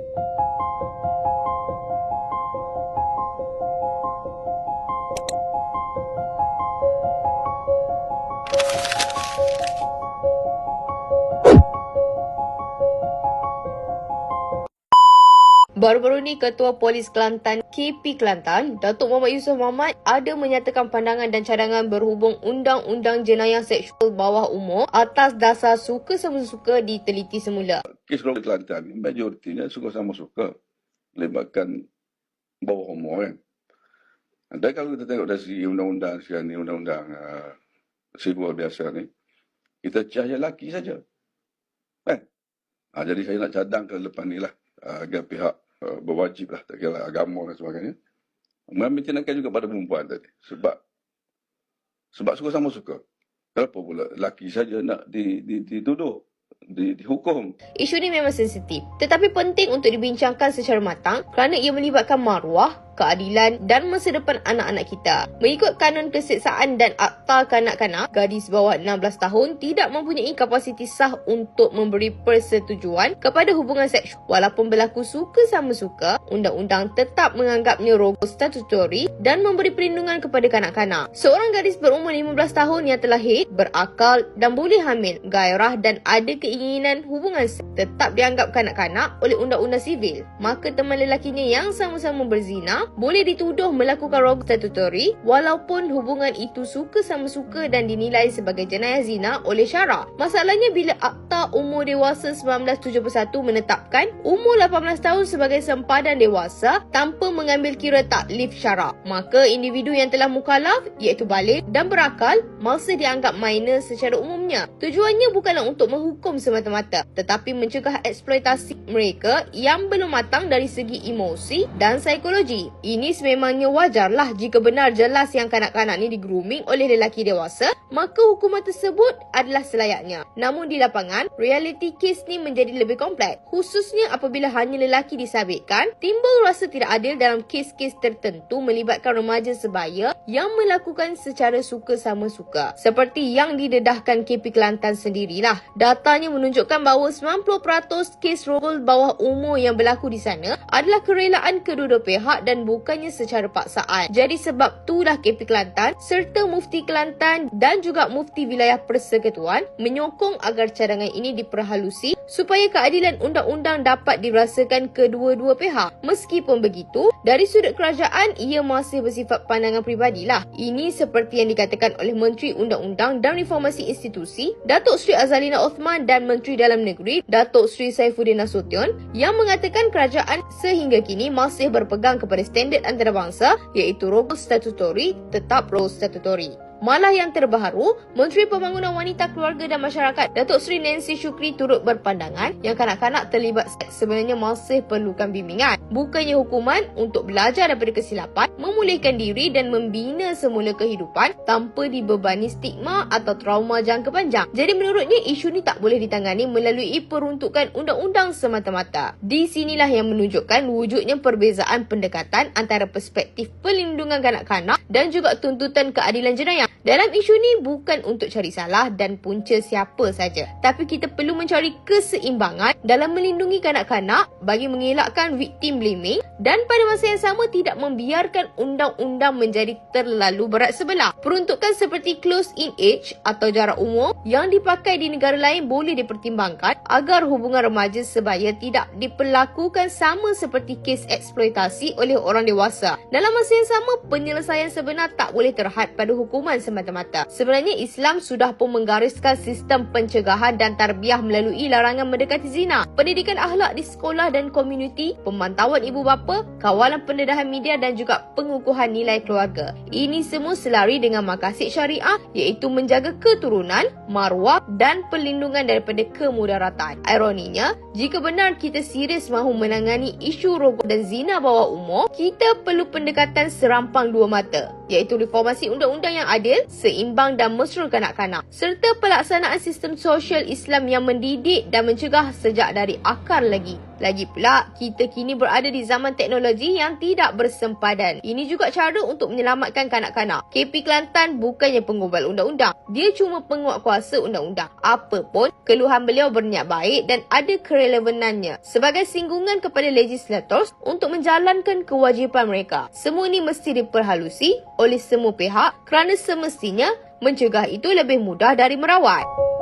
you Baru-baru ni Ketua Polis Kelantan KP Kelantan, Datuk Muhammad Yusof Muhammad ada menyatakan pandangan dan cadangan berhubung Undang-Undang Jenayah Seksual Bawah Umur atas dasar suka sama suka diteliti semula. kes Robert Kelantan ni majoritinya suka sama suka melibatkan bawah umur kan. Dan kalau kita tengok dari segi undang-undang sekarang ni, undang-undang uh, sivil biasa ni, kita cahaya lelaki saja. Kan? Ha, jadi saya nak cadang ke depan ni lah, uh, agar pihak uh, berwajib lah, tak kira agama dan sebagainya, mengambil tindakan juga pada perempuan tadi. Sebab sebab suka sama suka. Kenapa pula lelaki saja nak di, di, dituduh, di, dihukum? Isu ni memang sensitif, tetapi penting untuk dibincangkan secara matang kerana ia melibatkan maruah, keadilan dan masa depan anak-anak kita. Mengikut kanun keseksaan dan akta kanak-kanak, gadis bawah 16 tahun tidak mempunyai kapasiti sah untuk memberi persetujuan kepada hubungan seksual. Walaupun berlaku suka sama suka, undang-undang tetap menganggapnya rogol statutori dan memberi perlindungan kepada kanak-kanak. Seorang gadis berumur 15 tahun yang telah haid, berakal dan boleh hamil, gairah dan ada keinginan hubungan seks tetap dianggap kanak-kanak oleh undang-undang sivil. Maka teman lelakinya yang sama-sama berzina boleh dituduh melakukan statutory walaupun hubungan itu suka sama suka dan dinilai sebagai jenayah zina oleh syara. Masalahnya bila Akta Umur Dewasa 1971 menetapkan umur 18 tahun sebagai sempadan dewasa tanpa mengambil kira taklif syara. Maka individu yang telah mukalaf iaitu balik dan berakal masih dianggap minor secara umumnya. Tujuannya bukanlah untuk menghukum semata-mata tetapi mencegah eksploitasi mereka yang belum matang dari segi emosi dan psikologi. Ini sememangnya wajarlah jika benar jelas yang kanak-kanak ni di-grooming oleh lelaki dewasa, maka hukuman tersebut adalah selayaknya. Namun di lapangan, reality case ni menjadi lebih kompleks. Khususnya apabila hanya lelaki disabitkan, timbul rasa tidak adil dalam kes-kes tertentu melibatkan remaja sebaya yang melakukan secara suka sama suka. Seperti yang didedahkan KP Kelantan sendirilah. Datanya menunjukkan bahawa 90% kes rogol bawah umur yang berlaku di sana adalah kerelaan kedua-dua pihak dan bukannya secara paksaan. Jadi sebab itulah KP Kelantan serta Mufti Kelantan dan juga Mufti Wilayah Persekutuan menyokong agar cadangan ini diperhalusi supaya keadilan undang-undang dapat dirasakan kedua-dua pihak. Meskipun begitu, dari sudut kerajaan ia masih bersifat pandangan pribadilah. Ini seperti yang dikatakan oleh Menteri Undang-Undang dan Reformasi Institusi, Datuk Sri Azalina Othman dan Menteri Dalam Negeri, Datuk Sri Saifuddin Nasution yang mengatakan kerajaan sehingga kini masih berpegang kepada standard antarabangsa iaitu rogol statutory tetap rogol statutory. Malah yang terbaru, Menteri Pembangunan Wanita Keluarga dan Masyarakat Datuk Seri Nancy Shukri turut berpandangan yang kanak-kanak terlibat seks sebenarnya masih perlukan bimbingan. Bukannya hukuman untuk belajar daripada kesilapan, memulihkan diri dan membina semula kehidupan tanpa dibebani stigma atau trauma jangka panjang. Jadi menurutnya isu ni tak boleh ditangani melalui peruntukan undang-undang semata-mata. Di sinilah yang menunjukkan wujudnya perbezaan pendekatan antara perspektif perlindungan kanak-kanak dan juga tuntutan keadilan jenayah. Dalam isu ni bukan untuk cari salah dan punca siapa saja. Tapi kita perlu mencari keseimbangan dalam melindungi kanak-kanak bagi mengelakkan victim blaming dan pada masa yang sama tidak membiarkan undang-undang menjadi terlalu berat sebelah. Peruntukan seperti close in age atau jarak umur yang dipakai di negara lain boleh dipertimbangkan agar hubungan remaja sebaya tidak diperlakukan sama seperti kes eksploitasi oleh orang dewasa. Dalam masa yang sama, penyelesaian sebenar tak boleh terhad pada hukuman semata-mata. Sebenarnya Islam sudah pun menggariskan sistem pencegahan dan tarbiyah melalui larangan mendekati zina, pendidikan akhlak di sekolah dan komuniti, pemantauan ibu bapa, kawalan pendedahan media dan juga pengukuhan nilai keluarga. Ini semua selari dengan makasid syariah iaitu menjaga keturunan, maruah dan perlindungan daripada kemudaratan. Ironinya, jika benar kita serius mahu menangani isu rogol dan zina bawah umur, kita perlu pendekatan serampang dua mata. Iaitu reformasi undang-undang yang adil, seimbang dan mesra kanak-kanak serta pelaksanaan sistem sosial Islam yang mendidik dan mencegah sejak dari akar lagi. Lagi pula, kita kini berada di zaman teknologi yang tidak bersempadan. Ini juga cara untuk menyelamatkan kanak-kanak. KP Kelantan bukannya pengubal undang-undang. Dia cuma penguat kuasa undang-undang. Apapun, keluhan beliau berniat baik dan ada kerelevanannya sebagai singgungan kepada legislators untuk menjalankan kewajipan mereka. Semua ini mesti diperhalusi oleh semua pihak kerana semestinya mencegah itu lebih mudah dari merawat.